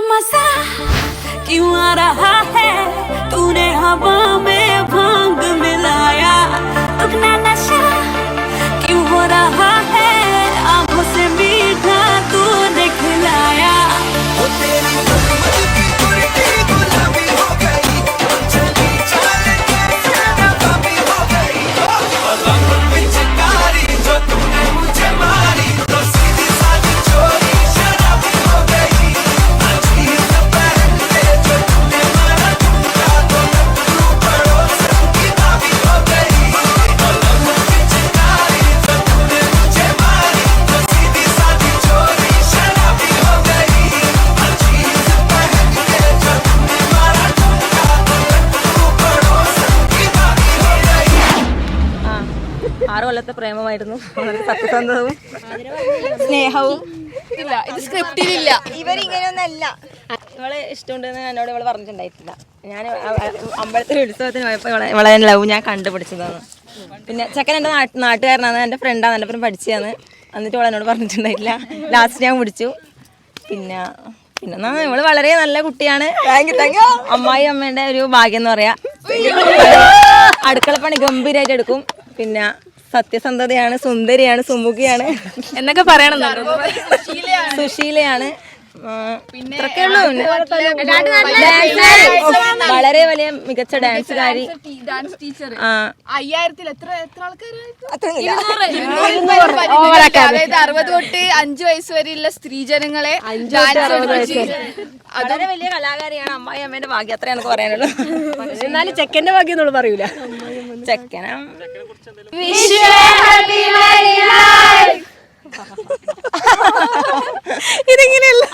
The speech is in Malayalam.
मजा क्यों आ रहा है ആറ് കൊല്ലത്തെ പ്രേമമായിരുന്നു. വളരെ സത്യസന്ധവും സ്നേഹവും. ഇല്ല ഇത് സ്ക്രിപ്റ്റിലില്ല. ഇവരിങ്ങനെയൊന്നല്ല. ഇവളെ ഇഷ്ടമുണ്ടെന്ന് എന്നോട് ഇവൾ പറഞ്ഞിട്ടുണ്ടായിട്ടില്ല. ഞാൻ അമ്പലത്തിൽ ഉത്സവത്തിന് പോയപ്പോൾ ഇവളെ ലവ് ഞാൻ കണ്ടുപിടിച്ചതാണ്. പിന്നെ ചെക്കൻ എന്റെ നാട്ട് നാട്ടുകാരനാണ് എന്റെ ഫ്രണ്ടാണ് എന്റെ ഒപ്പം പഠിച്ചതാണ്. എന്നിട്ട് ഇവളെ എന്നോട് പറഞ്ഞിട്ടുണ്ടായിട്ടില്ല. ലാസ്റ്റ് ഞാൻ പിടിച്ചു പിന്നെ പിന്നെ ഇവൾ വളരെ നല്ല കുട്ടിയാണ്. അമ്മായി അമ്മേന്റെ ഒരു ഭാഗ്യം എന്ന് പറയാ. അടുക്കളപ്പണി ഗംഭീരായിട്ട് എടുക്കും. പിന്നെ സത്യസന്ധതയാണ് സുന്ദരിയാണ് സുമുഖിയാണ്. എന്നൊക്കെ പറയണം സുശീലയാണ്. വളരെ വലിയ മികച്ച ഡാൻസുകാരി ഡാൻസ് ടീച്ചർ അയ്യായിരത്തിൽ എത്ര എത്ര ആൾക്കാർ അതായത് അറുപത് തൊട്ട് അഞ്ചു വയസ്സ് വരെയുള്ള സ്ത്രീജനങ്ങളെ വളരെ വലിയ കലാകാരിയാണ് അമ്മായി അമ്മേന്റെ ഭാഗ്യം. അത്രയാണ് പറയാനുള്ളത് എന്നാലും ചെക്കന്റെ ഭാഗ്യം എന്നോട് പറയൂല. ചെക്കനം ഇതിങ്ങനെയല്ല?